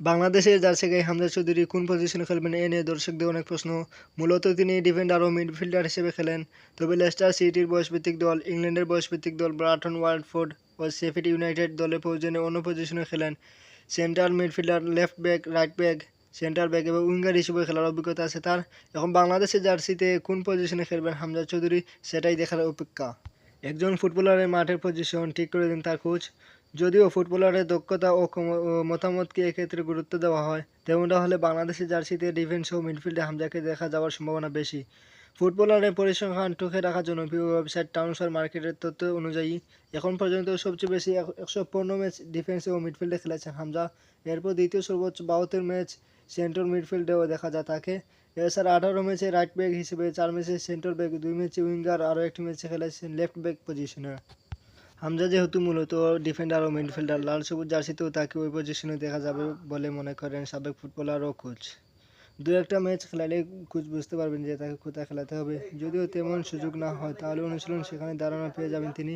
বাংলাদেশের জার্সি গায়ে হামজা চৌধুরী কোন পজিশনে খেলবেন এ নিয়ে দর্শকদের অনেক প্রশ্ন। মূলত তিনি ডিফেন্ডার ও মিডফিল্ডার হিসেবে খেলেন। তবে লেস্টার সিটির বয়সভিত্তিক দল, ইংল্যান্ডের বয়সভিত্তিক দল ব্রাটন ওয়ার্ডফোর্ড ও শেফিল্ড ইউনাইটেড দলের প্রয়োজনে অন্য পজিশনে খেলেন। Central midfielder, left back, right back centre back এবং উইঙ্গার হিসেবে খেলার অভিজ্ঞতা আছে তার। এখন বাংলাদেশের জার্সিতে কোন পজিশনে খেলবেন হামজা চৌধুরী, সেটাই দেখার অপেক্ষা। একজন ফুটবলারের মাঠের পজিশন ঠিক করে দেন তার কোচ যদিও ফুটবলারের দক্ষতা ও মতামতকে এক্ষেত্রে গুরুত্ব দেওয়া হয়, তেমনটা হলে বাংলাদেশের জার্সিতে ডিফেন্স ও মিডফিল্ডে হামজাকে দেখা যাওয়ার সম্ভাবনা বেশি। ফুটবলারের পরিসংখ্যান টুকে রাখার জন্য প্রিয় ওয়েবসাইট টাউনসার মার্কেটের তথ্য অনুযায়ী, এখন পর্যন্ত সবচেয়ে বেশি এক- একশো পনেরো ম্যাচ ডিফেন্সে ও মিডফিল্ডে খেলেছেন হামজা। এরপর দ্বিতীয় সর্বোচ্চ বাহাত্তর ম্যাচ সেন্ট্রাল মিডফিল্ডেও দেখা যায় তাকে। এছাড়া আঠারো ম্যাচে রাইট ব্যাক হিসেবে চার ম্যাচে সেন্টার ব্যাক দুই ম্যাচে উইঙ্গার আরও একটি ম্যাচে খেলেছেন লেফট ব্যাক পজিশনে হামজা যেহেতু মূলত ডিফেন্ডার ও মিডফিল্ডার লাল সবুজ জার্সিতেও তাকে ওই পজিশনে দেখা যাবে বলে মনে করেন সাবেক ফুটবলার ও কোচ দু একটা ম্যাচ খেলালে কোচ বুঝতে পারবেন যে তাকে কোথায় খেলাতে হবে। যদিও তেমন সুযোগ না হয়, তাহলে অনুশীলন সেখানে দাঁড়ানো পেয়ে যাবেন তিনি।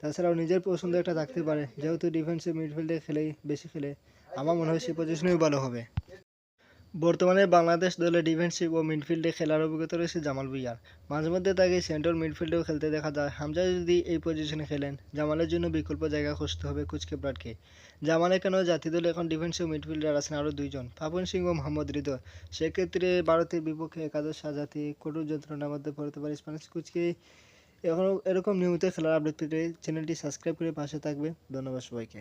তাছাড়াও নিজের পছন্দ একটা থাকতে পারে, যেহেতু ডিফেন্সে মিডফিল্ডে খেলেই বেশি খেলে, আমার মনে হয় সেই পজিশনেই ভালো হবে। বর্তমানে বাংলাদেশ দলে ডিফেন্সিভ ও মিডফিল্ডে খেলার অভিজ্ঞতা রয়েছে জামাল ভুইয়ার। মাঝে মধ্যে তাকে সেন্ট্রাল মিডফিল্ডেও খেলতে দেখা যায়। হামজা যদি এই পজিশনে খেলেন, জামালের জন্য বিকল্প জায়গা খুঁজতে হবে কুচকে ব্রাডকে জামালে কেন জাতি দলে এখন ডিফেন্সিভ মিডফিল্ডার আছেন আরও দুইজন পাপন সিং ও মোহাম্মদ হৃদয়। সেক্ষেত্রে ভারতের বিপক্ষে একাদশ সাজাতে কঠোর যন্ত্রণার মধ্যে পড়তে পারে স্প্যানিশ কোচকে। এখনও এরকম নিয়মিত খেলার আপডেট পেতে চ্যানেলটি সাবস্ক্রাইব করে পাশে থাকবে। ধন্যবাদ সবাইকে।